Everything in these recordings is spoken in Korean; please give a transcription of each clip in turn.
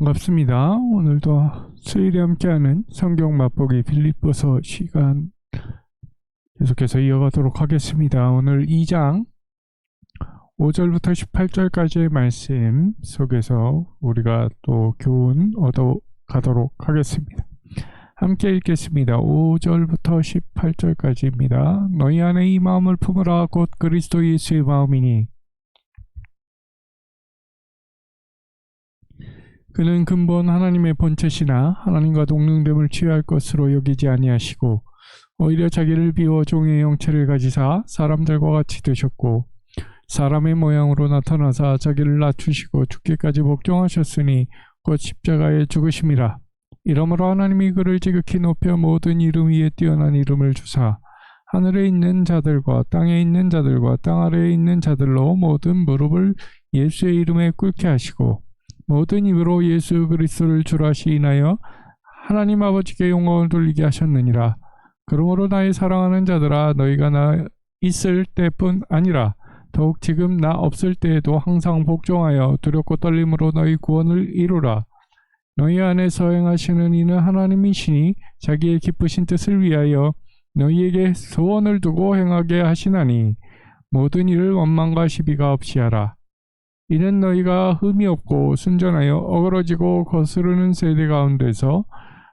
반갑습니다. 오늘도 수요일에 함께하는 성경 맛보기 빌립보서 시간 계속해서 이어가도록 하겠습니다. 오늘 2장 5절부터 18절까지의 말씀 속에서 우리가 또 교훈 얻어 가도록 하겠습니다. 함께 읽겠습니다. 5절부터 18절까지입니다. 너희 안에 이 마음을 품으라 곧 그리스도 예수의 마음이니 그는 근본 하나님의 본체시나 하나님과 동등됨을 취할 것으로 여기지 아니하시고 오히려 자기를 비워 종의 형체를 가지사 사람들과 같이 되셨고 사람의 모양으로 나타나사 자기를 낮추시고 죽기까지 복종하셨으니 곧 십자가에 죽으심이라. 이러므로 하나님이 그를 지극히 높여 모든 이름 위에 뛰어난 이름을 주사 하늘에 있는 자들과 땅에 있는 자들과 땅 아래에 있는 자들로 모든 무릎을 예수의 이름에 꿇게 하시고 모든 입으로 예수 그리스도를 주라 시인하여 하나님 아버지께 영광을 돌리게 하셨느니라. 그러므로 나의 사랑하는 자들아 너희가 나 있을 때뿐 아니라 더욱 지금 나 없을 때에도 항상 복종하여 두렵고 떨림으로 너희 구원을 이루라. 너희 안에서 행하시는 이는 하나님이시니 자기의 기쁘신 뜻을 위하여 너희에게 소원을 두고 행하게 하시나니 모든 일을 원망과 시비가 없이 하라. 이는 너희가 흠이 없고 순전하여 어그러지고 거스르는 세대 가운데서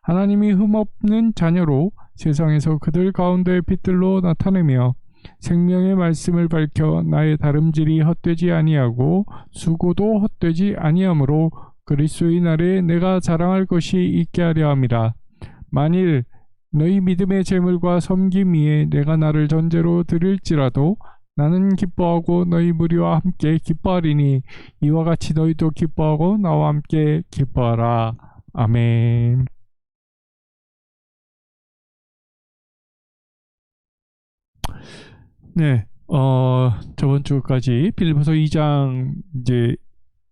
하나님이 흠없는 자녀로 세상에서 그들 가운데 빛들로 나타내며 생명의 말씀을 밝혀 나의 다름질이 헛되지 아니하고 수고도 헛되지 아니하므로 그리스도의 날에 내가 자랑할 것이 있게 하려 함이라. 만일 너희 믿음의 재물과 섬김 위에 내가 나를 전제로 드릴지라도 나는 기뻐하고 너희 무리와 함께 기뻐하리니 이와 같이 너희도 기뻐하고 나와 함께 기뻐하라. 아멘. 네, 어, 저번 주까지 빌리보서 2장 이제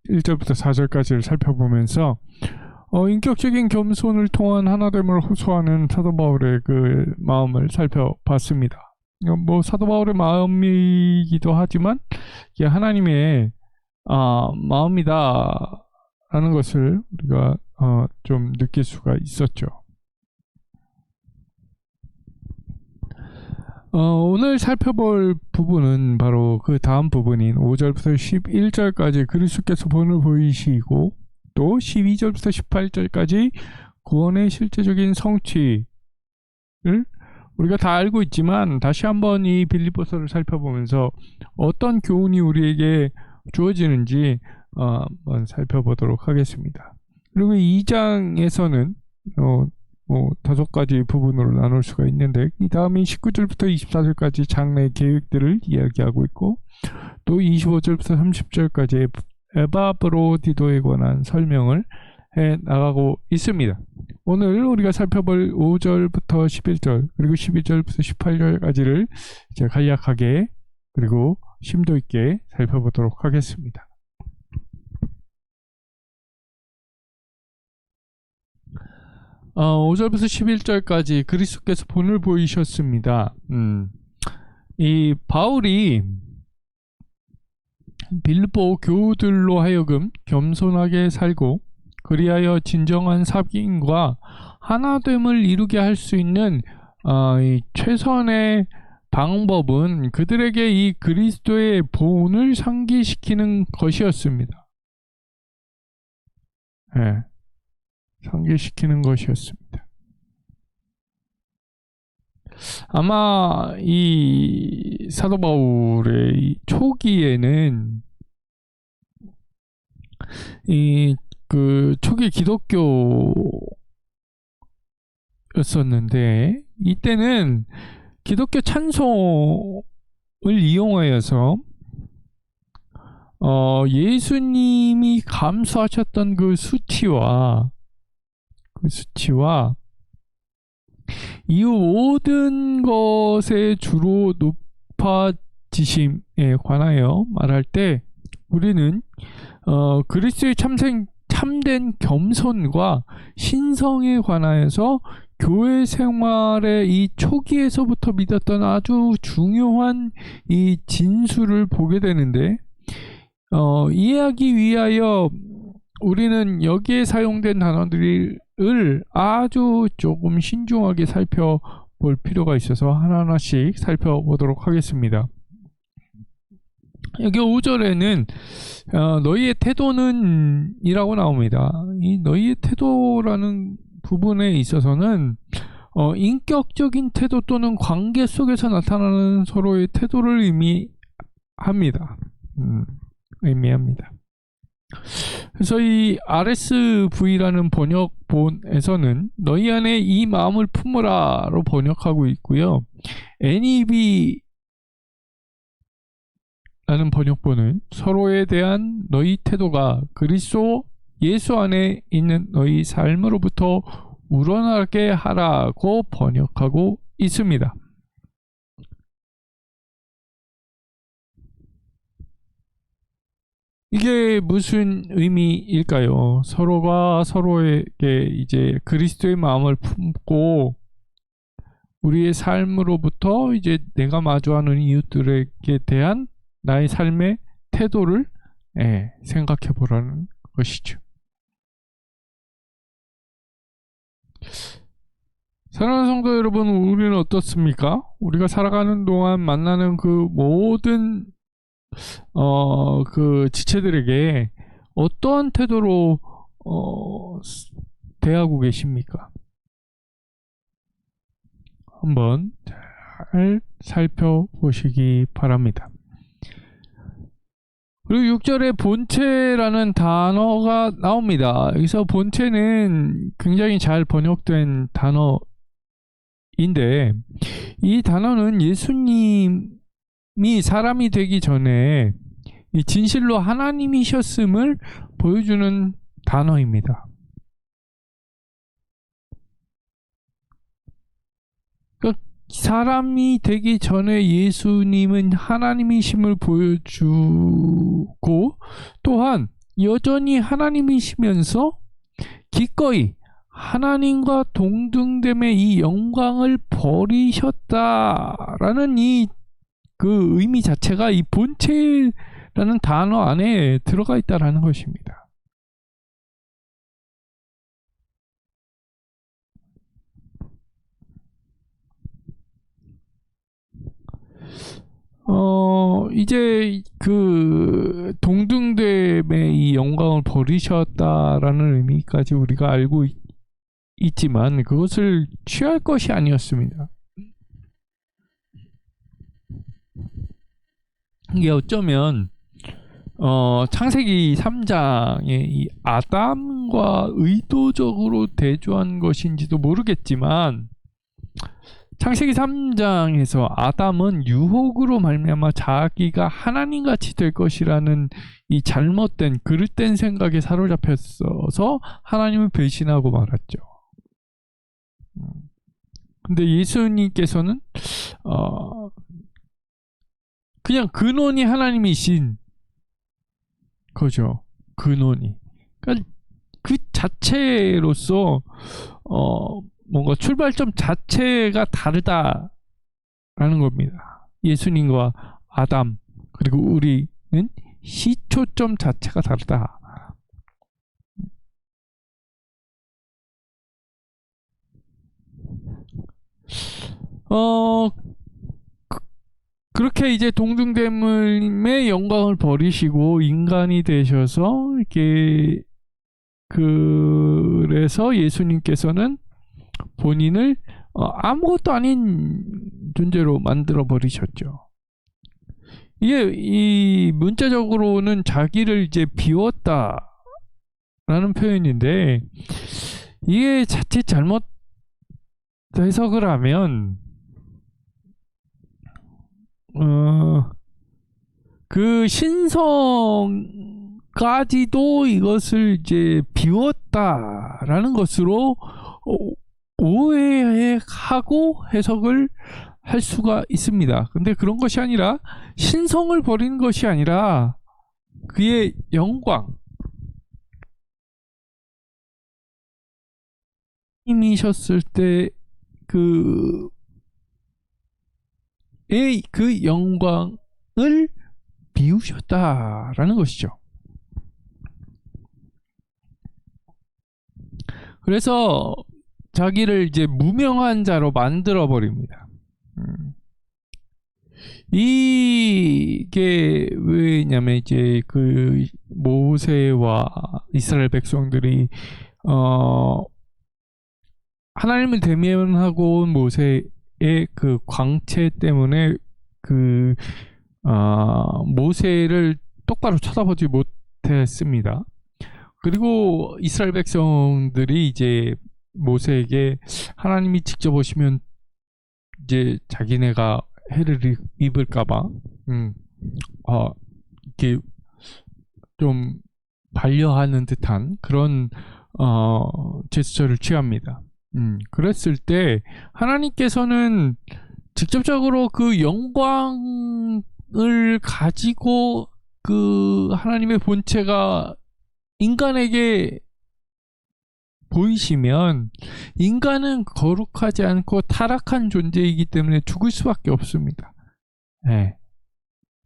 1절부터 4절까지를 살펴보면서 어, 인격적인 겸손을 통한 하나됨을 호소하는 사도 바울의 그 마음을 살펴봤습니다. 뭐 사도 바울의 마음이기도 하지만 이게 하나님의 아, 마음이다라는 것을 우리가 어, 좀 느낄 수가 있었죠. 어, 오늘 살펴볼 부분은 바로 그 다음 부분인 5절부터 11절까지 그리스도께서 본을 보이시고 또 12절부터 18절까지 구원의 실제적인 성취를 우리가 다 알고 있지만 다시 한번 이 빌립보서를 살펴보면서 어떤 교훈이 우리에게 주어지는지 어, 한번 살펴보도록 하겠습니다. 그리고 2장에서는 어, 뭐 다섯 가지 부분으로 나눌 수가 있는데 이 다음에 19절부터 24절까지 장래 계획들을 이야기하고 있고 또 25절부터 30절까지 에바브로디도에 관한 설명을 해 나가고 있습니다. 오늘 우리가 살펴볼 5절부터 11절 그리고 12절부터 18절까지를 이제 간략하게 그리고 심도 있게 살펴보도록 하겠습니다. 어, 5절부터 11절까지 그리스도께서 본을 보이셨습니다. 음, 이 바울이 빌보 교우들로 하여금 겸손하게 살고 그리하여 진정한 삽인과 하나됨을 이루게 할 수 있는 어, 최선의 방법은 그들에게 이 그리스도의 본을 상기시키는 것이었습니다. 네. 상기시키는 것이었습니다. 아마 이 사도 바울의 초기에는 이 그 초기 기독교였었는데 이때는 기독교 찬송을 이용하여서 어 예수님이 감수하셨던 그 수치와 그 수치와 이 모든 것에 주로 높아지심에 관하여 말할 때 우리는 어, 그리스도의 참생 참된 겸손과 신성에 관하여서 교회 생활의 이 초기에서부터 믿었던 아주 중요한 이 진수를 보게 되는데 어, 이해하기 위하여 우리는 여기에 사용된 단어들을 아주 조금 신중하게 살펴볼 필요가 있어서 하나하나씩 살펴보도록 하겠습니다. 여기 5절에는 어, 너희의 태도는 이라고 나옵니다. 이 너희의 태도라는 부분에 있어서는 어, 인격적인 태도 또는 관계 속에서 나타나는 서로의 태도를 의미합니다. 음, 의미합니다. 그래서 이 RSV라는 번역본에서는 너희 안에 이 마음을 품으라로 번역하고 있고요. NEV 라는 번역본은 서로에 대한 너희 태도가 그리스도 예수 안에 있는 너희 삶으로부터 우러나게 하라고 번역하고 있습니다. 이게 무슨 의미일까요? 서로가 서로에게 이제 그리스도의 마음을 품고 우리의 삶으로부터 이제 내가 마주하는 이웃들에게 대한 나의 삶의 태도를 예, 생각해 보라는 것이죠. 사랑하는 성도 여러분, 우리는 어떻습니까? 우리가 살아가는 동안 만나는 그 모든 어, 그 지체들에게 어떠한 태도로 어, 대하고 계십니까? 한번 잘 살펴보시기 바랍니다. 그리고 6절에 본체라는 단어가 나옵니다. 여기서 본체는 굉장히 잘 번역된 단어인데 이 단어는 예수님이 사람이 되기 전에 이 진실로 하나님이셨음을 보여주는 단어입니다. 사람이 되기 전에 예수님은 하나님이심을 보여주고 또한 여전히 하나님이시면서 기꺼이 하나님과 동등됨의 이 영광을 버리셨다라는 이 그 의미 자체가 이 본체라는 단어 안에 들어가 있다라는 것입니다. 어, 이제 그 동등됨의 이 영광을 버리셨다라는 의미까지 우리가 알고 있, 있지만 그것을 취할 것이 아니었습니다. 이게 어쩌면 어, 창세기 3장의 이 아담과 의도적으로 대조한 것인지도 모르겠지만 창세기 3장에서 아담은 유혹으로 말미암아 자기가 하나님같이 될 것이라는 이 잘못된 그릇된 생각에 사로잡혔어서 하나님을 배신하고 말았죠. 음. 근데 예수님께서는 어 그냥 근원이 하나님이신 거죠. 근원이. 그러니까 그 자체로서 어 뭔가 출발점 자체가 다르다라는 겁니다. 예수님과 아담 그리고 우리는 시초점 자체가 다르다. 어 그, 렇게 이제 동등됨의 영광을 버리시고 인간이 되셔서 이렇게 그래서 예수님께서는 본인을 어, 아무것도 아닌 존재로 만들어 버리셨죠. 이게 이 문자적으로는 자기를 이제 비웠다라는 표현인데 이게 자칫 잘못 해석을 하면 어, 그 신성까지도 이것을 이제 비웠다라는 것으로 어, 오해하고 해석을 할 수가 있습니다. 근데 그런 것이 아니라 신성을 버리는 것이 아니라 그의 영광 이셨을 때 그, 그 영광을 비우셨다라는 것이죠. 그래서 자기를 이제 무명한 자로 만들어 버립니다. 음. 이게 왜냐면 이제 그 모세와 이스라엘 백성들이 어 하나님을 대면하고 온 모세의 그 광채 때문에 그 어, 모세를 똑바로 쳐다보지 못했습니다. 그리고 이스라엘 백성들이 이제 모세에게 하나님이 직접 오시면 이제 자기네가 해를 입- 입을까봐, 음, 어, 이렇게 좀 반려하는 듯한 그런 어, 제스처를 취합니다. 음, 그랬을 때 하나님께서는 직접적으로 그 영광을 가지고 그 하나님의 본체가 인간에게 보이시면 인간은 거룩하지 않고 타락한 존재이기 때문에 죽을 수밖에 없습니다. 예.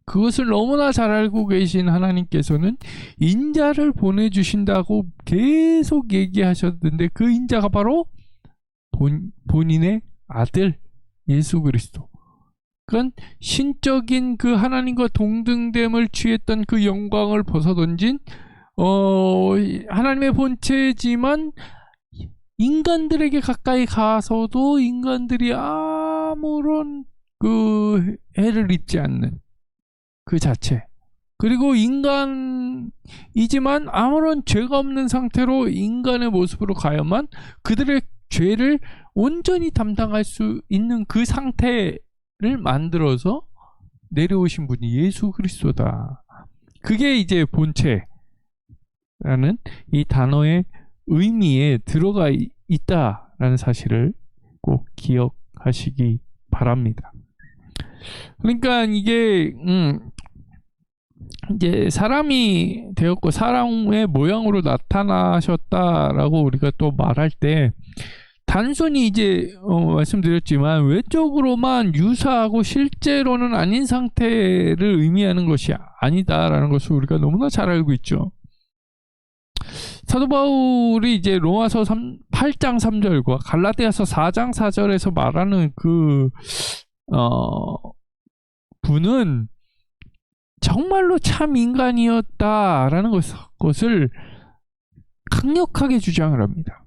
그것을 너무나 잘 알고 계신 하나님께서는 인자를 보내주신다고 계속 얘기하셨는데 그 인자가 바로 본, 본인의 아들 예수 그리스도. 그런 신적인 그 하나님과 동등됨을 취했던 그 영광을 벗어던진 어, 하나님의 본체지만 인간들에게 가까이 가서도 인간들이 아무런 그 해를 입지 않는 그 자체. 그리고 인간이지만 아무런 죄가 없는 상태로 인간의 모습으로 가야만 그들의 죄를 온전히 담당할 수 있는 그 상태를 만들어서 내려오신 분이 예수 그리스도다. 그게 이제 본체라는 이 단어의 의미에 들어가 이- 있다라는 사실을 꼭 기억하시기 바랍니다. 그러니까 이게 음 이제 사람이 되었고 사람의 모양으로 나타나셨다라고 우리가 또 말할 때 단순히 이제 어, 말씀드렸지만 외적으로만 유사하고 실제로는 아닌 상태를 의미하는 것이 아니다라는 것을 우리가 너무나 잘 알고 있죠. 사도 바울이 이제 로마서 3, 8장 3절과 갈라디아서 4장 4절에서 말하는 그 어, 분은 정말로 참 인간이었다라는 것, 것을 강력하게 주장을 합니다.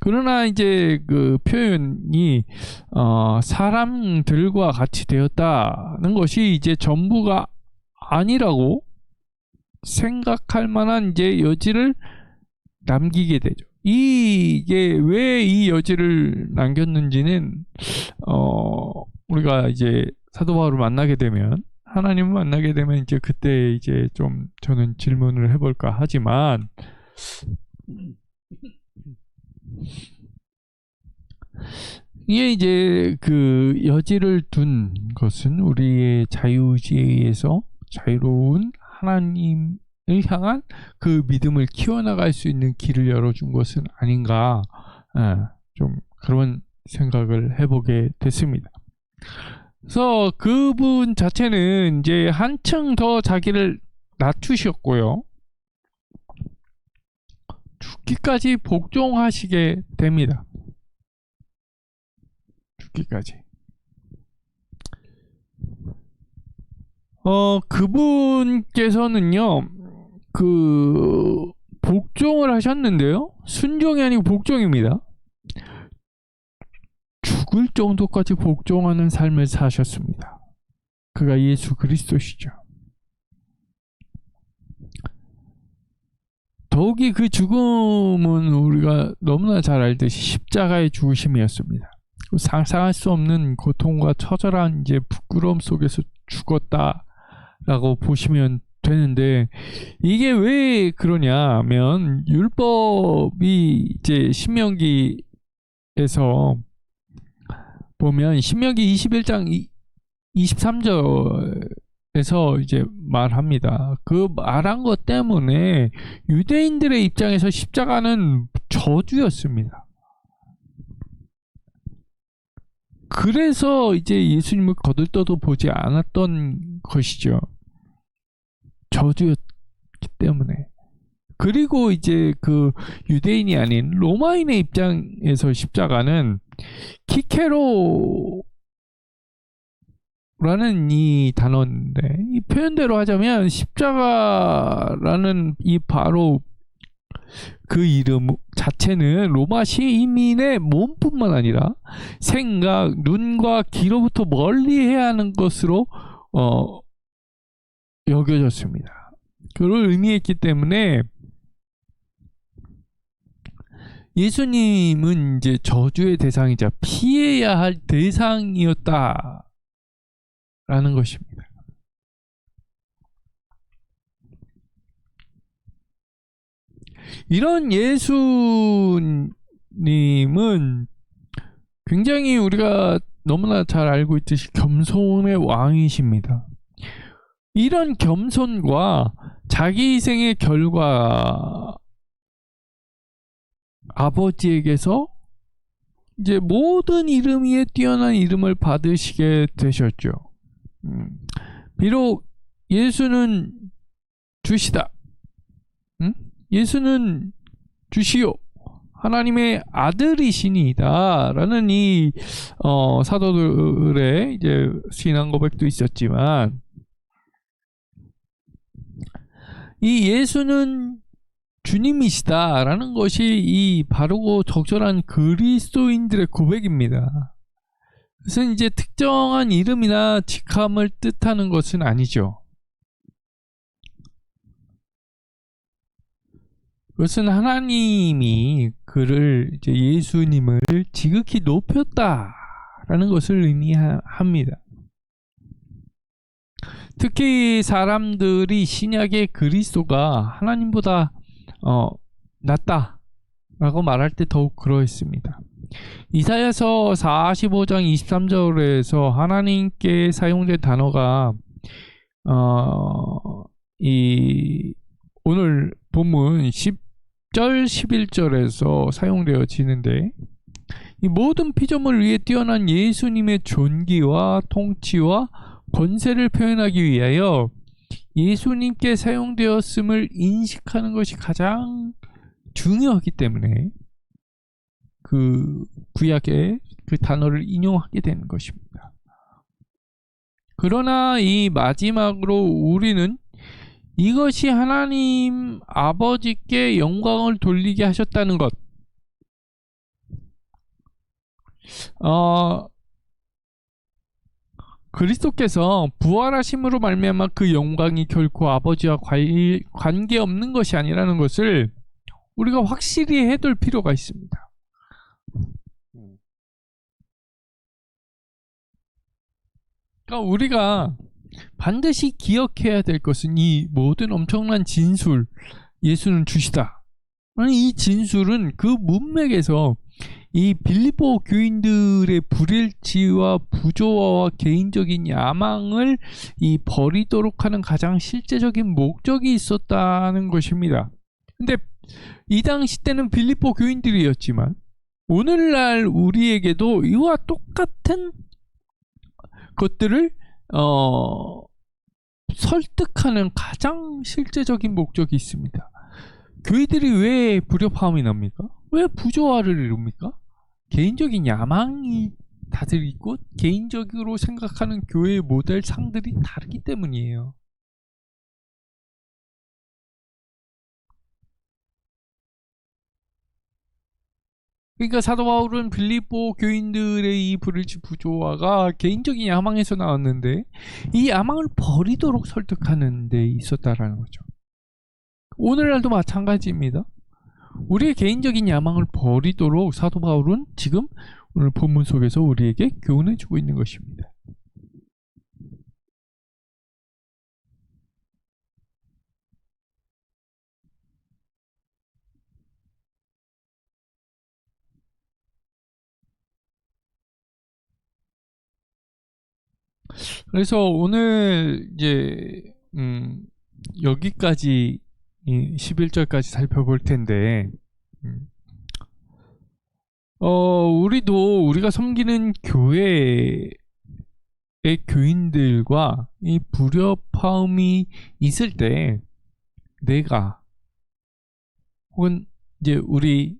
그러나 이제 그 표현이 어, 사람들과 같이 되었다는 것이 이제 전부가 아니라고 생각할 만한 이제 여지를 남기게 되죠. 이게 왜 이 여지를 남겼는지는 어 우리가 이제 사도 바울을 만나게 되면 하나님을 만나게 되면 이제 그때 이제 좀 저는 질문을 해볼까 하지만 이게 이제 그 여지를 둔 것은 우리의 자유의지에 의해서 자유로운 하나님을 향한 그 믿음을 키워나갈 수 있는 길을 열어준 것은 아닌가 예, 좀 그런 생각을 해보게 됐습니다. 그래서 그분 자체는 이제 한층 더 자기를 낮추셨고요. 죽기까지 복종하시게 됩니다. 죽기까지. 어, 그분께서는요, 그, 복종을 하셨는데요. 순종이 아니고 복종입니다. 죽을 정도까지 복종하는 삶을 사셨습니다. 그가 예수 그리스도시죠. 더욱이 그 죽음은 우리가 너무나 잘 알듯이 십자가의 죽으심이었습니다. 상상할 수 없는 고통과 처절한 이제 부끄러움 속에서 죽었다라고 보시면 되는데 이게 왜 그러냐면 율법이 이제 신명기에서 보면 신명기 21장 23절에서 이제 말합니다. 그 말한 것 때문에 유대인들의 입장에서 십자가는 저주였습니다. 그래서 이제 예수님을 거들떠도 보지 않았던 것이죠. 저주였기 때문에. 그리고 이제 그 유대인이 아닌 로마인의 입장에서 십자가는 키케로 라는 이 단어인데 이 표현대로 하자면 십자가라는 이 바로 그 이름 자체는 로마 시민의 몸뿐만 아니라 생각, 눈과 귀로부터 멀리 해야 하는 것으로 어, 여겨졌습니다. 그걸 의미했기 때문에 예수님은 이제 저주의 대상이자 피해야 할 대상이었다라는 것입니다. 이런 예수님은 굉장히 우리가 너무나 잘 알고 있듯이 겸손의 왕이십니다. 이런 겸손과 자기 희생의 결과 아버지에게서 이제 모든 이름 위에 뛰어난 이름을 받으시게 되셨죠. 음, 비록 예수는 주시다. 음? 예수는 주시오. 하나님의 아들이시니다라는 이 어, 사도들의 이제 신앙 고백도 있었지만 이 예수는 주님이시다라는 것이 이 바르고 적절한 그리스도인들의 고백입니다. 그것은 이제 특정한 이름이나 직함을 뜻하는 것은 아니죠. 그것은 하나님이 그를 이제 예수님을 지극히 높였다라는 것을 의미합니다. 특히 사람들이 신약의 그리스도가 하나님보다 어, 낫다라고 말할 때 더욱 그러했습니다. 이사야서 45장 23절에서 하나님께 사용된 단어가 어, 이 오늘 본문 10절 11절에서 사용되어지는데 이 모든 피조물 위에 뛰어난 예수님의 존귀와 통치와 권세를 표현하기 위하여 예수님께 사용되었음을 인식하는 것이 가장 중요하기 때문에 그 구약의 그 단어를 인용하게 되는 것입니다. 그러나 이 마지막으로 우리는 이것이 하나님 아버지께 영광을 돌리게 하셨다는 것. 어, 그리스도께서 부활하심으로 말미암아 그 영광이 결코 아버지와 관계 없는 것이 아니라는 것을 우리가 확실히 해둘 필요가 있습니다. 그러니까 우리가 반드시 기억해야 될 것은 이 모든 엄청난 진술 예수는 주시다. 이 진술은 그 문맥에서 이 빌리보 교인들의 불일치와 부조화와 개인적인 야망을 이 버리도록 하는 가장 실제적인 목적이 있었다는 것입니다. 근데 이 당시 때는 빌리보 교인들이었지만 오늘날 우리에게도 이와 똑같은 것들을 어, 설득하는 가장 실제적인 목적이 있습니다. 교회들이 왜 불협화음이 납니까? 왜 부조화를 이룹니까? 개인적인 야망이 다들 있고 개인적으로 생각하는 교회의 모델 상들이 다르기 때문이에요. 그러니까 사도 바울은 빌립보 교인들의 이 불일치 부조화가 개인적인 야망에서 나왔는데 이 야망을 버리도록 설득하는 데 있었다라는 거죠. 오늘날도 마찬가지입니다. 우리의 개인적인 야망을 버리도록 사도 바울은 지금 오늘 본문 속에서 우리에게 교훈해 주고 있는 것입니다. 그래서 오늘 이제 음 여기까지 11절까지 살펴볼 텐데 음. 어 우리도 우리가 섬기는 교회의 교인들과 이 불협화음이 있을 때 내가 혹은 이제 우리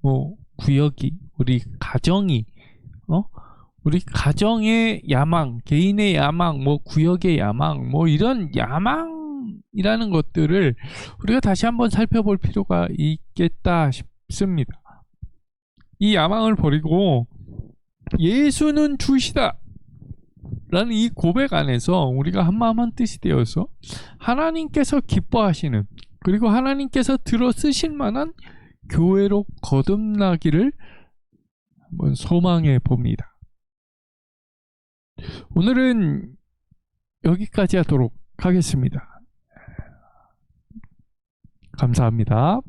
뭐 구역이 우리 가정이 어 우리 가정의 야망, 개인의 야망, 뭐 구역의 야망, 뭐 이런 야망 이라는 것들을 우리가 다시 한번 살펴볼 필요가 있겠다 싶습니다. 이 야망을 버리고 예수는 주시다. 라는 이 고백 안에서 우리가 한마음 한 뜻이 되어서 하나님께서 기뻐하시는 그리고 하나님께서 들어 쓰실 만한 교회로 거듭나기를 한번 소망해 봅니다. 오늘은 여기까지 하도록 하겠습니다. 감사합니다.